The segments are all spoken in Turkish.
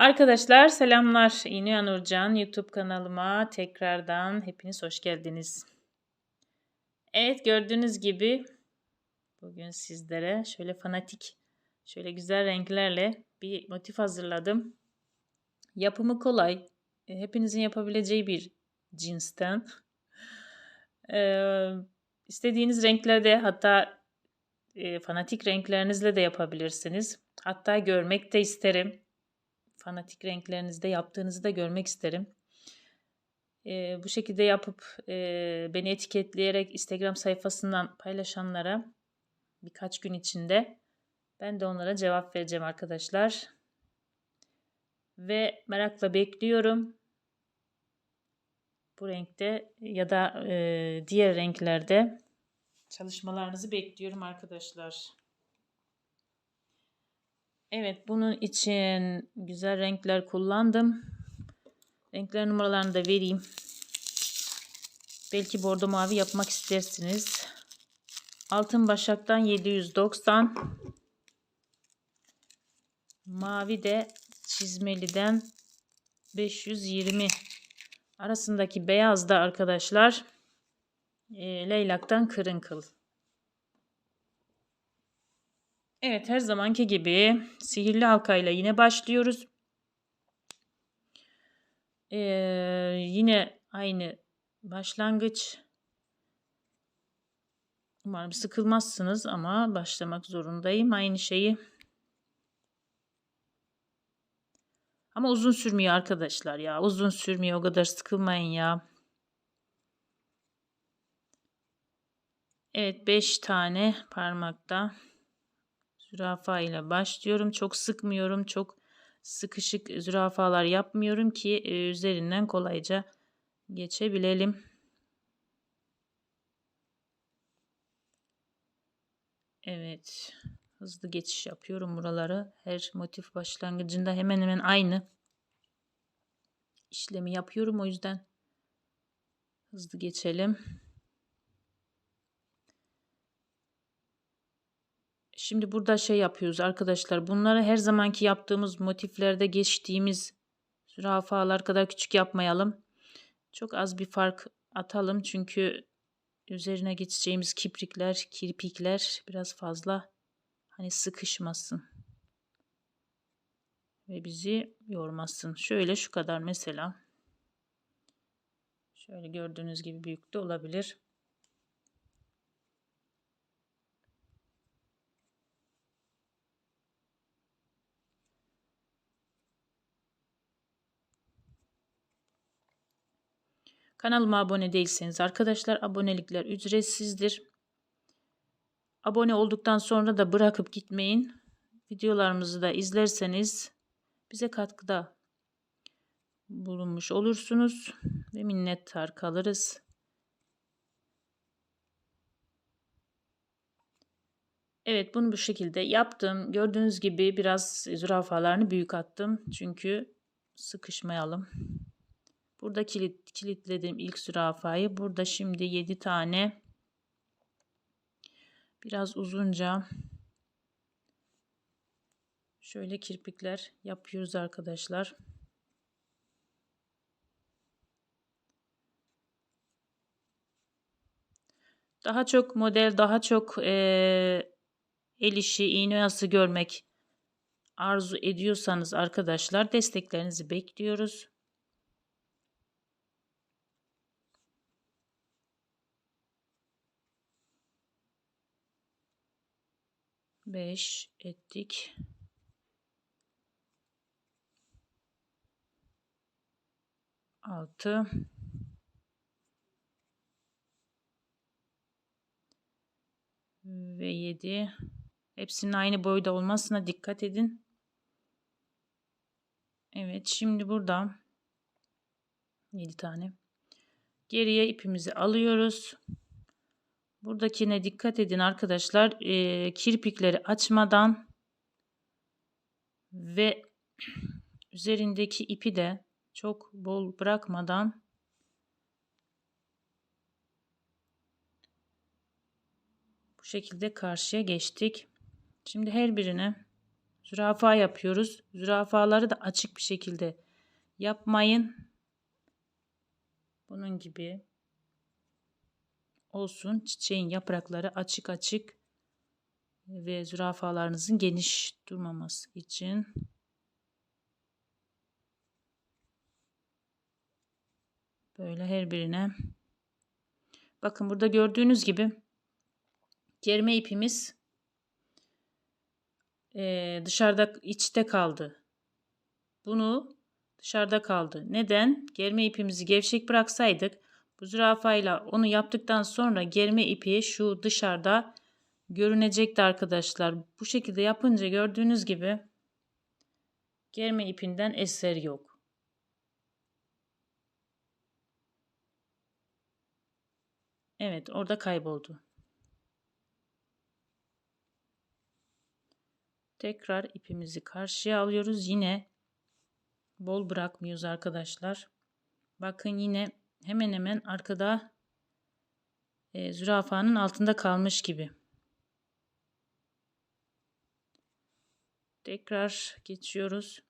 Arkadaşlar selamlar. İğne Nurcan YouTube kanalıma tekrardan hepiniz hoş geldiniz. Evet gördüğünüz gibi bugün sizlere şöyle fanatik, şöyle güzel renklerle bir motif hazırladım. Yapımı kolay. e, Hepinizin yapabileceği bir cinsten. Ee, istediğiniz renklerde hatta e, fanatik renklerinizle de yapabilirsiniz. Hatta görmek de isterim fanatik renklerinizde yaptığınızı da görmek isterim. Ee, bu şekilde yapıp e, beni etiketleyerek Instagram sayfasından paylaşanlara birkaç gün içinde ben de onlara cevap vereceğim arkadaşlar. Ve merakla bekliyorum. Bu renkte ya da e, diğer renklerde çalışmalarınızı bekliyorum arkadaşlar. Evet bunun için güzel renkler kullandım. Renkler numaralarını da vereyim. Belki bordo mavi yapmak istersiniz. Altın başaktan 790. Mavi de çizmeliden 520. Arasındaki beyaz da arkadaşlar e, leylaktan kırınkıl. Evet her zamanki gibi sihirli halkayla yine başlıyoruz. Ee, yine aynı başlangıç. Umarım sıkılmazsınız ama başlamak zorundayım aynı şeyi. Ama uzun sürmüyor arkadaşlar ya. Uzun sürmüyor o kadar sıkılmayın ya. Evet 5 tane parmakta zürafa ile başlıyorum. Çok sıkmıyorum. Çok sıkışık zürafalar yapmıyorum ki e, üzerinden kolayca geçebilelim. Evet. Hızlı geçiş yapıyorum buraları. Her motif başlangıcında hemen hemen aynı işlemi yapıyorum. O yüzden hızlı geçelim. Şimdi burada şey yapıyoruz arkadaşlar. Bunları her zamanki yaptığımız motiflerde geçtiğimiz zürafalar kadar küçük yapmayalım. Çok az bir fark atalım. Çünkü üzerine geçeceğimiz kiprikler, kirpikler biraz fazla hani sıkışmasın. Ve bizi yormasın. Şöyle şu kadar mesela. Şöyle gördüğünüz gibi büyük de olabilir. Kanalıma abone değilseniz arkadaşlar abonelikler ücretsizdir. Abone olduktan sonra da bırakıp gitmeyin. Videolarımızı da izlerseniz bize katkıda bulunmuş olursunuz ve minnettar kalırız. Evet bunu bu şekilde yaptım. Gördüğünüz gibi biraz zürafalarını büyük attım. Çünkü sıkışmayalım. Burada kilit, kilitledim ilk zürafayı. Burada şimdi 7 tane biraz uzunca şöyle kirpikler yapıyoruz arkadaşlar. Daha çok model, daha çok e, el işi, iğne oyası görmek arzu ediyorsanız arkadaşlar desteklerinizi bekliyoruz. 5 ettik. Altı. Ve yedi. Hepsinin aynı boyda olmasına dikkat edin. Evet şimdi burada 7 tane. Geriye ipimizi alıyoruz. Buradakine dikkat edin arkadaşlar. E, kirpikleri açmadan ve üzerindeki ipi de çok bol bırakmadan bu şekilde karşıya geçtik. Şimdi her birine Zürafa yapıyoruz. Zürafaları da açık bir şekilde yapmayın. Bunun gibi olsun. Çiçeğin yaprakları açık açık ve zürafalarınızın geniş durmaması için böyle her birine bakın burada gördüğünüz gibi germe ipimiz e, dışarıda içte kaldı. Bunu dışarıda kaldı. Neden? Germe ipimizi gevşek bıraksaydık bu zürafayla onu yaptıktan sonra germe ipi şu dışarıda görünecekti arkadaşlar. Bu şekilde yapınca gördüğünüz gibi germe ipinden eser yok. Evet orada kayboldu. Tekrar ipimizi karşıya alıyoruz. Yine bol bırakmıyoruz arkadaşlar. Bakın yine hemen hemen arkada e, zürafanın altında kalmış gibi. Tekrar geçiyoruz.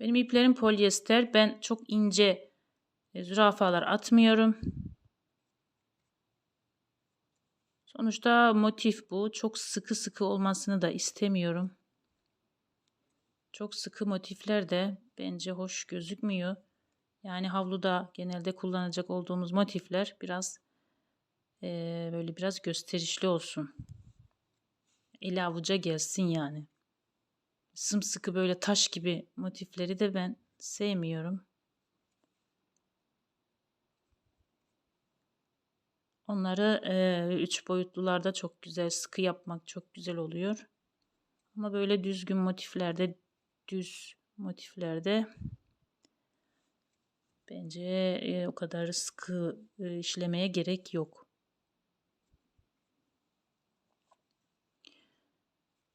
Benim iplerim polyester. Ben çok ince e, zürafalar atmıyorum. Sonuçta motif bu. Çok sıkı sıkı olmasını da istemiyorum. Çok sıkı motifler de bence hoş gözükmüyor. Yani havluda genelde kullanacak olduğumuz motifler biraz e, böyle biraz gösterişli olsun. Eli avuca gelsin yani. Sımsıkı böyle taş gibi motifleri de ben sevmiyorum. Onları e, üç boyutlularda çok güzel sıkı yapmak çok güzel oluyor. Ama böyle düzgün motiflerde düz motiflerde bence e, o kadar sıkı e, işlemeye gerek yok.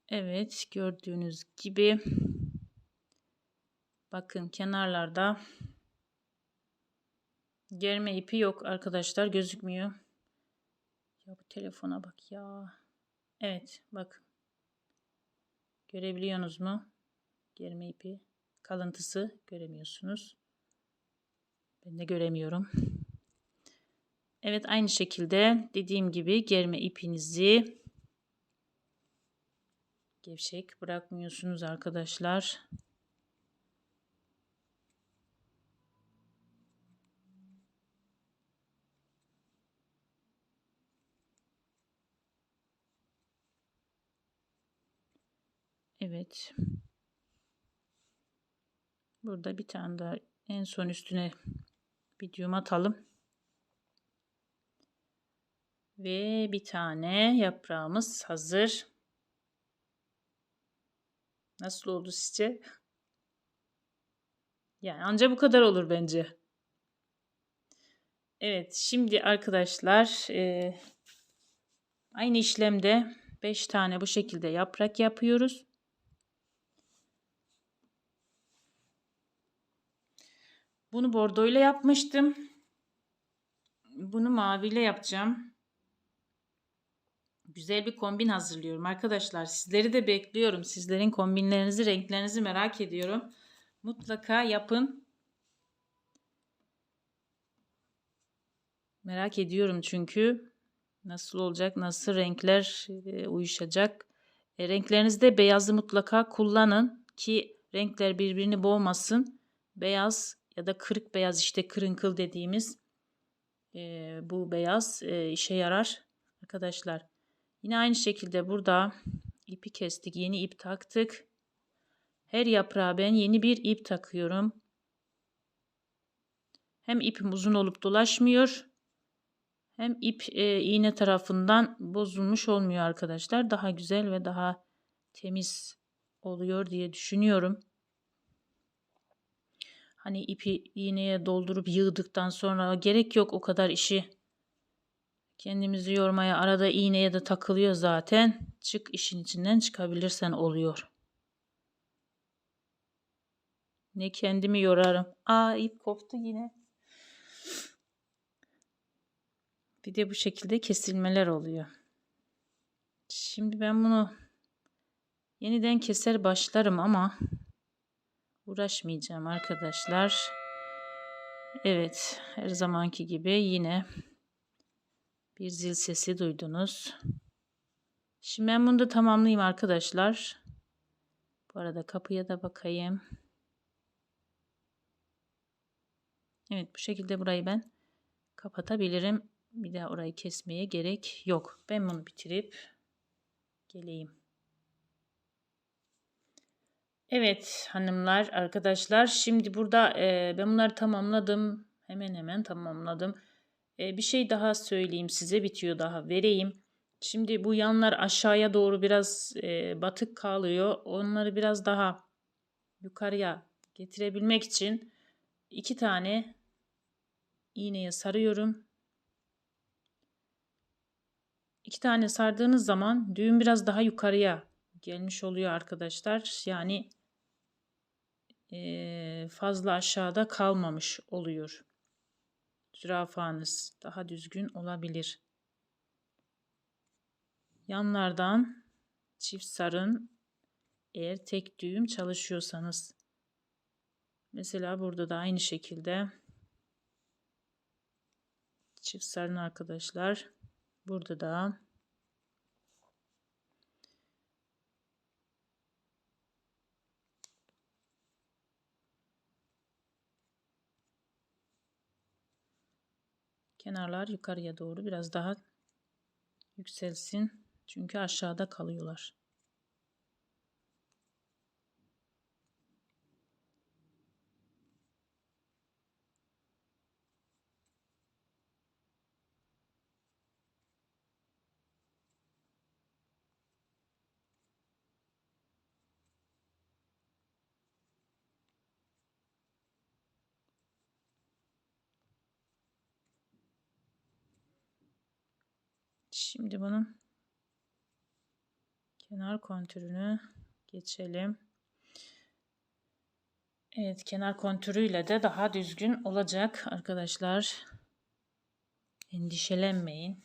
Evet gördüğünüz gibi bakın kenarlarda germe ipi yok arkadaşlar gözükmüyor. Ya bu telefona bak ya. Evet bak. Görebiliyorsunuz mu? Germe ipi kalıntısı göremiyorsunuz. Ben de göremiyorum. Evet aynı şekilde dediğim gibi germe ipinizi gevşek bırakmıyorsunuz arkadaşlar. Evet. Burada bir tane daha en son üstüne bir düğüm atalım. Ve bir tane yaprağımız hazır. Nasıl oldu sizce? Yani anca bu kadar olur bence. Evet şimdi arkadaşlar e, aynı işlemde 5 tane bu şekilde yaprak yapıyoruz. Bunu bordo ile yapmıştım. Bunu maviyle yapacağım. Güzel bir kombin hazırlıyorum arkadaşlar. Sizleri de bekliyorum. Sizlerin kombinlerinizi, renklerinizi merak ediyorum. Mutlaka yapın. Merak ediyorum çünkü nasıl olacak, nasıl renkler e, uyuşacak. E, renklerinizde beyazı mutlaka kullanın ki renkler birbirini boğmasın. Beyaz ya da kırık beyaz işte kırınkıl dediğimiz e, bu beyaz e, işe yarar arkadaşlar. Yine aynı şekilde burada ipi kestik. Yeni ip taktık. Her yaprağa ben yeni bir ip takıyorum. Hem ipim uzun olup dolaşmıyor. Hem ip e, iğne tarafından bozulmuş olmuyor arkadaşlar. Daha güzel ve daha temiz oluyor diye düşünüyorum. Hani ipi iğneye doldurup yığdıktan sonra gerek yok o kadar işi. Kendimizi yormaya arada iğneye de takılıyor zaten. Çık işin içinden çıkabilirsen oluyor. Ne kendimi yorarım. Aa ip koptu yine. Bir de bu şekilde kesilmeler oluyor. Şimdi ben bunu yeniden keser başlarım ama uğraşmayacağım arkadaşlar. Evet, her zamanki gibi yine bir zil sesi duydunuz. Şimdi ben bunu da tamamlayayım arkadaşlar. Bu arada kapıya da bakayım. Evet bu şekilde burayı ben kapatabilirim. Bir daha orayı kesmeye gerek yok. Ben bunu bitirip geleyim. Evet hanımlar, arkadaşlar. Şimdi burada e, ben bunları tamamladım. Hemen hemen tamamladım. E, bir şey daha söyleyeyim size. Bitiyor daha vereyim. Şimdi bu yanlar aşağıya doğru biraz e, batık kalıyor. Onları biraz daha yukarıya getirebilmek için iki tane iğneye sarıyorum. İki tane sardığınız zaman düğüm biraz daha yukarıya gelmiş oluyor arkadaşlar. Yani fazla aşağıda kalmamış oluyor. Zürafanız daha düzgün olabilir. Yanlardan çift sarın eğer tek düğüm çalışıyorsanız. Mesela burada da aynı şekilde çift sarın arkadaşlar. Burada da kenarlar yukarıya doğru biraz daha yükselsin. Çünkü aşağıda kalıyorlar. Şimdi bunun kenar kontürünü geçelim. Evet kenar kontürüyle de daha düzgün olacak arkadaşlar. Endişelenmeyin.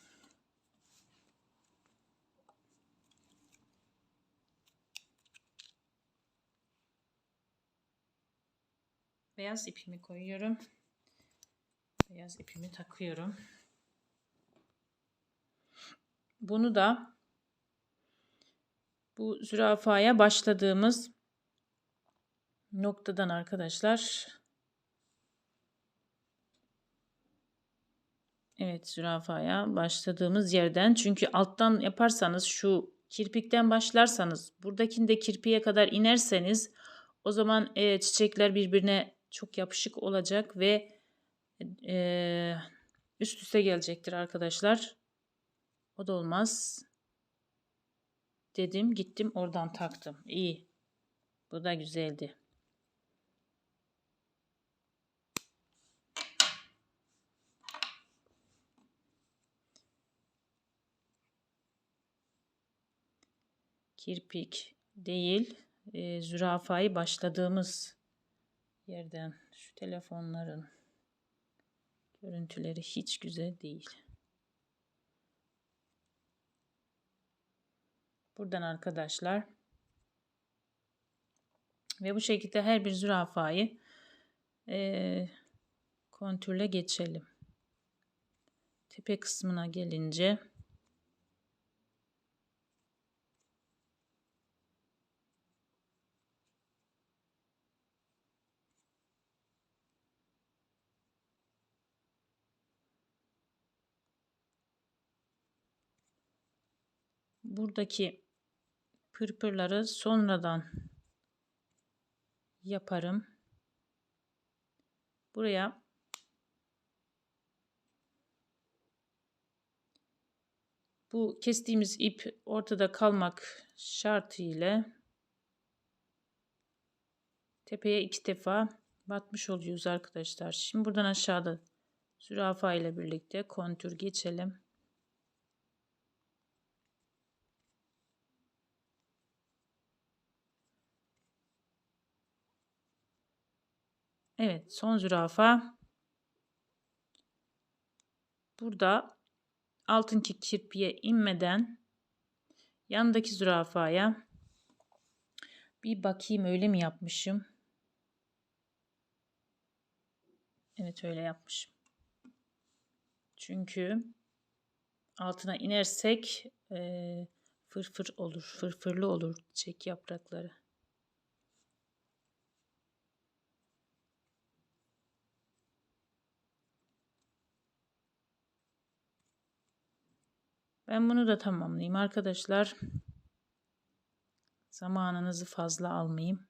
Beyaz ipimi koyuyorum. Beyaz ipimi takıyorum. Bunu da bu zürafaya başladığımız noktadan arkadaşlar Evet zürafaya başladığımız yerden çünkü alttan yaparsanız şu kirpikten başlarsanız buradakinde kirpiğe kadar inerseniz o zaman e, çiçekler birbirine çok yapışık olacak ve e, üst üste gelecektir arkadaşlar. O da olmaz. Dedim gittim oradan taktım. İyi. Bu da güzeldi. Kirpik değil. E, zürafayı başladığımız yerden şu telefonların görüntüleri hiç güzel değil. Buradan arkadaşlar. Ve bu şekilde her bir zürafayı e, kontürle geçelim. Tepe kısmına gelince buradaki pırpırları sonradan yaparım. Buraya bu kestiğimiz ip ortada kalmak şartı ile tepeye iki defa batmış oluyoruz arkadaşlar. Şimdi buradan aşağıda zürafa ile birlikte kontür geçelim. Evet son zürafa. Burada altınki kirpiye inmeden Yandaki zürafaya bir bakayım öyle mi yapmışım? Evet öyle yapmışım. Çünkü altına inersek e, fırfır olur, fırfırlı olur çiçek yaprakları. Ben bunu da tamamlayayım arkadaşlar. Zamanınızı fazla almayayım.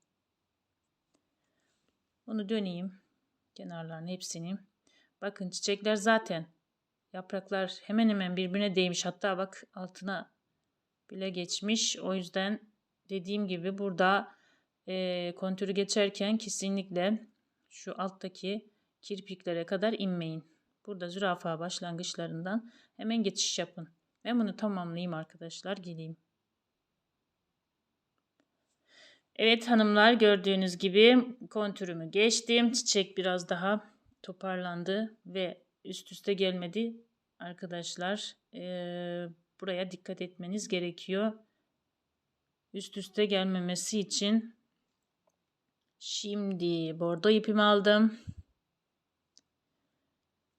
Bunu döneyim. Kenarlarını hepsini. Bakın çiçekler zaten yapraklar hemen hemen birbirine değmiş. Hatta bak altına bile geçmiş. O yüzden dediğim gibi burada e, kontürü geçerken kesinlikle şu alttaki kirpiklere kadar inmeyin. Burada zürafa başlangıçlarından hemen geçiş yapın. Ben bunu tamamlayayım arkadaşlar. Geleyim. Evet hanımlar gördüğünüz gibi kontürümü geçtim. Çiçek biraz daha toparlandı ve üst üste gelmedi. Arkadaşlar ee, buraya dikkat etmeniz gerekiyor. Üst üste gelmemesi için şimdi bordo ipimi aldım.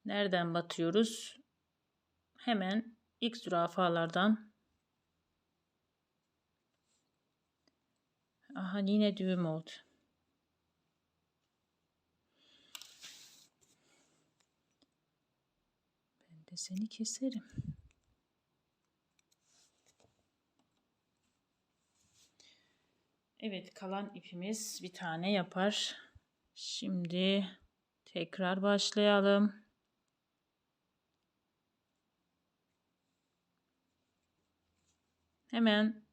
Nereden batıyoruz? Hemen ilk zürafalardan Aha yine düğüm oldu. Ben de seni keserim. Evet kalan ipimiz bir tane yapar. Şimdi tekrar başlayalım. Hemen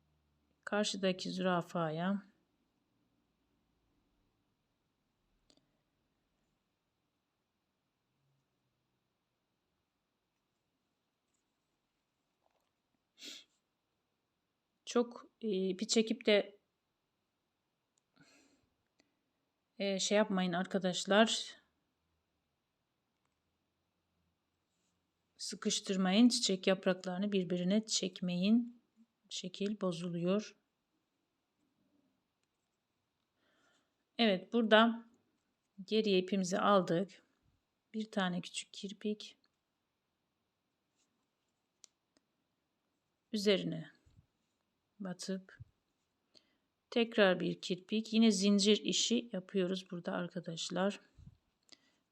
karşıdaki zürafaya çok ipi çekip de e, şey yapmayın arkadaşlar. Sıkıştırmayın. Çiçek yapraklarını birbirine çekmeyin. Şekil bozuluyor. Evet burada geriye ipimizi aldık. Bir tane küçük kirpik. Üzerine batıp tekrar bir kirpik. Yine zincir işi yapıyoruz burada arkadaşlar.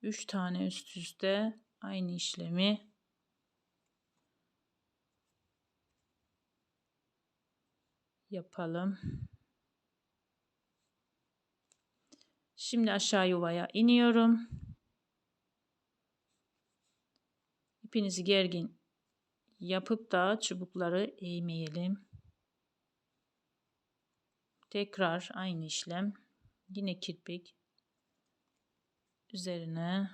3 tane üst üste aynı işlemi yapalım. Şimdi aşağı yuvaya iniyorum. İpinizi gergin yapıp da çubukları eğmeyelim. Tekrar aynı işlem. Yine kirpik üzerine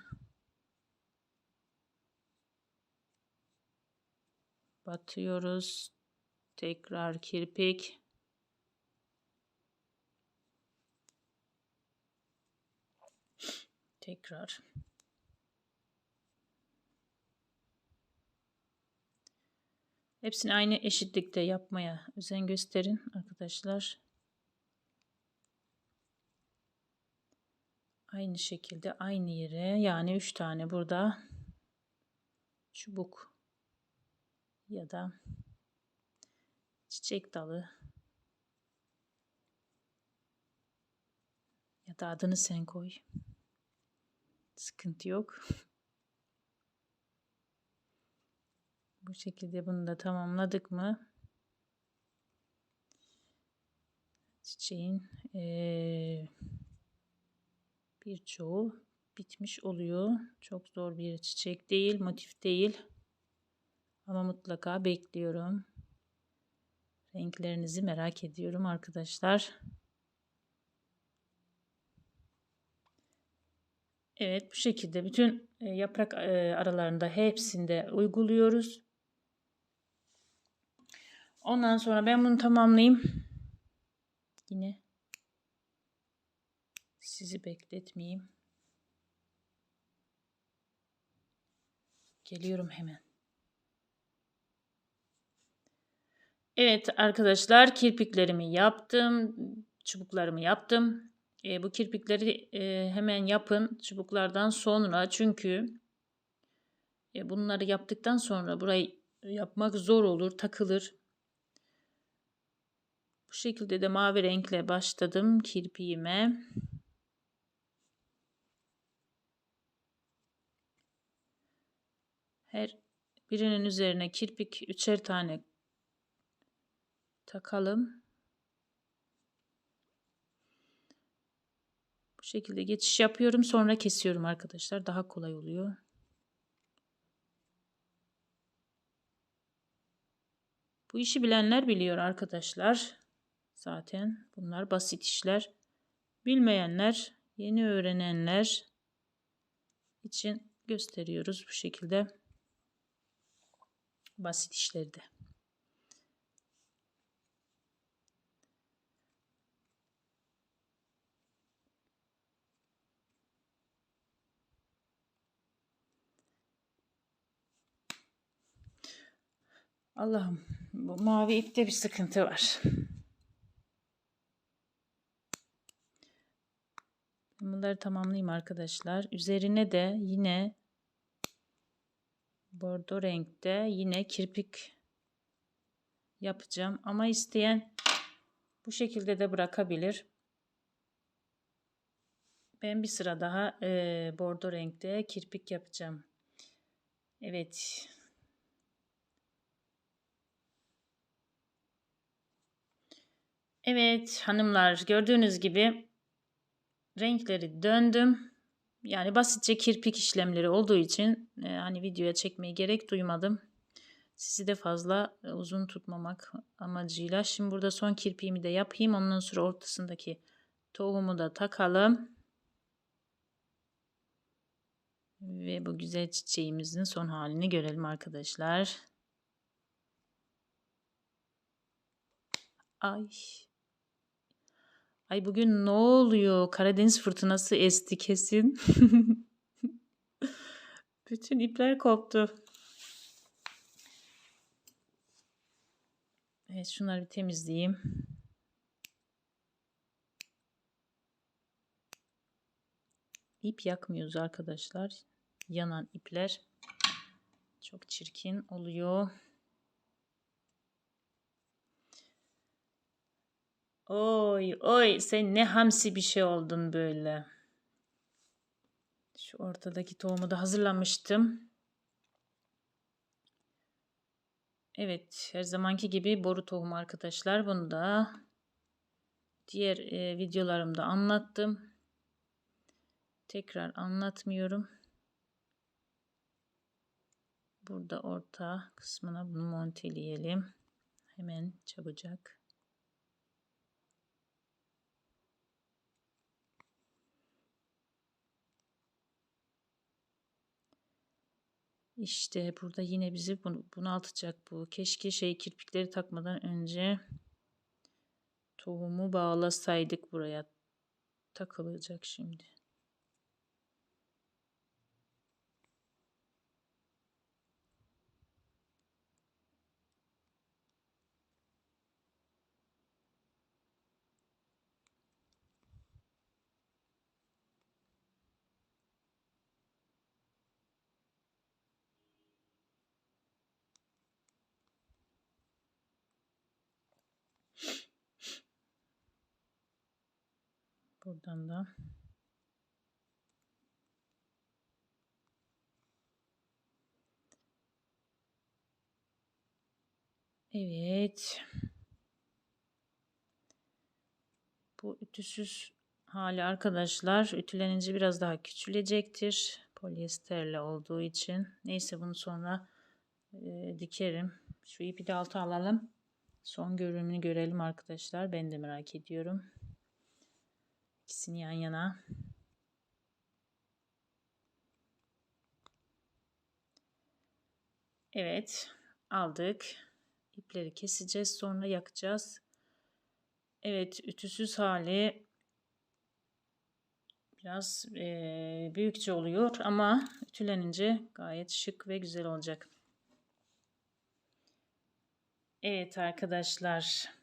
batıyoruz. Tekrar kirpik tekrar. Hepsini aynı eşitlikte yapmaya özen gösterin arkadaşlar. Aynı şekilde aynı yere yani 3 tane burada çubuk ya da çiçek dalı ya da adını sen koy. Sıkıntı yok. Bu şekilde bunu da tamamladık mı? Çiçeğin ee, birçoğu bitmiş oluyor. Çok zor bir çiçek değil, motif değil. Ama mutlaka bekliyorum. Renklerinizi merak ediyorum arkadaşlar. Evet bu şekilde bütün e, yaprak e, aralarında hepsinde uyguluyoruz. Ondan sonra ben bunu tamamlayayım. Yine sizi bekletmeyeyim. Geliyorum hemen. Evet arkadaşlar kirpiklerimi yaptım. Çubuklarımı yaptım. E, bu kirpikleri e, hemen yapın çubuklardan sonra çünkü e, bunları yaptıktan sonra burayı yapmak zor olur, takılır. Bu şekilde de mavi renkle başladım kirpiğime. Her birinin üzerine kirpik üçer tane takalım. Şekilde geçiş yapıyorum. Sonra kesiyorum arkadaşlar. Daha kolay oluyor. Bu işi bilenler biliyor arkadaşlar. Zaten bunlar basit işler. Bilmeyenler, yeni öğrenenler için gösteriyoruz bu şekilde basit işlerde. Allah'ım bu mavi ipte bir sıkıntı var. Bunları tamamlayayım arkadaşlar. Üzerine de yine bordo renkte yine kirpik yapacağım. Ama isteyen bu şekilde de bırakabilir. Ben bir sıra daha e, bordo renkte kirpik yapacağım. Evet. Evet hanımlar gördüğünüz gibi renkleri döndüm. Yani basitçe kirpik işlemleri olduğu için e, hani videoya çekmeye gerek duymadım. Sizi de fazla e, uzun tutmamak amacıyla. Şimdi burada son kirpiğimi de yapayım. Ondan sonra ortasındaki tohumu da takalım. Ve bu güzel çiçeğimizin son halini görelim arkadaşlar. Ay Ay bugün ne oluyor? Karadeniz fırtınası esti kesin. Bütün ipler koptu. Evet şunları bir temizleyeyim. İp yakmıyoruz arkadaşlar. Yanan ipler çok çirkin oluyor. Oy oy sen ne hamsi bir şey oldun böyle. Şu ortadaki tohumu da hazırlamıştım. Evet her zamanki gibi boru tohumu arkadaşlar. Bunu da diğer e, videolarımda anlattım. Tekrar anlatmıyorum. Burada orta kısmına bunu monteleyelim. Hemen çabucak. İşte burada yine bizi bunaltacak bu. Keşke şey kirpikleri takmadan önce tohumu bağlasaydık buraya. Takılacak şimdi. Buradan da Evet. Bu ütüsüz hali arkadaşlar ütülenince biraz daha küçülecektir. Polyesterle olduğu için. Neyse bunu sonra e, dikerim. Şu ipi de alta alalım. Son görünümünü görelim arkadaşlar. Ben de merak ediyorum. İkisini yan yana. Evet aldık. İpleri keseceğiz sonra yakacağız. Evet ütüsüz hali biraz e, büyükçe oluyor ama ütülenince gayet şık ve güzel olacak. Evet arkadaşlar.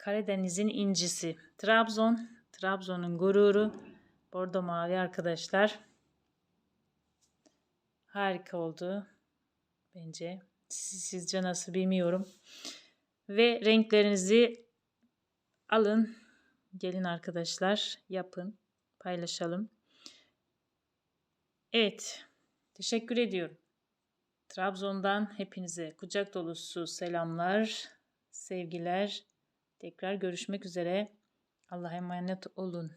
Karadeniz'in incisi. Trabzon. Trabzon'un gururu. Bordo mavi arkadaşlar. Harika oldu. Bence. Siz- Sizce nasıl bilmiyorum. Ve renklerinizi alın. Gelin arkadaşlar. Yapın. Paylaşalım. Evet. Teşekkür ediyorum. Trabzon'dan hepinize kucak dolusu selamlar, sevgiler. Tekrar görüşmek üzere. Allah'a emanet olun.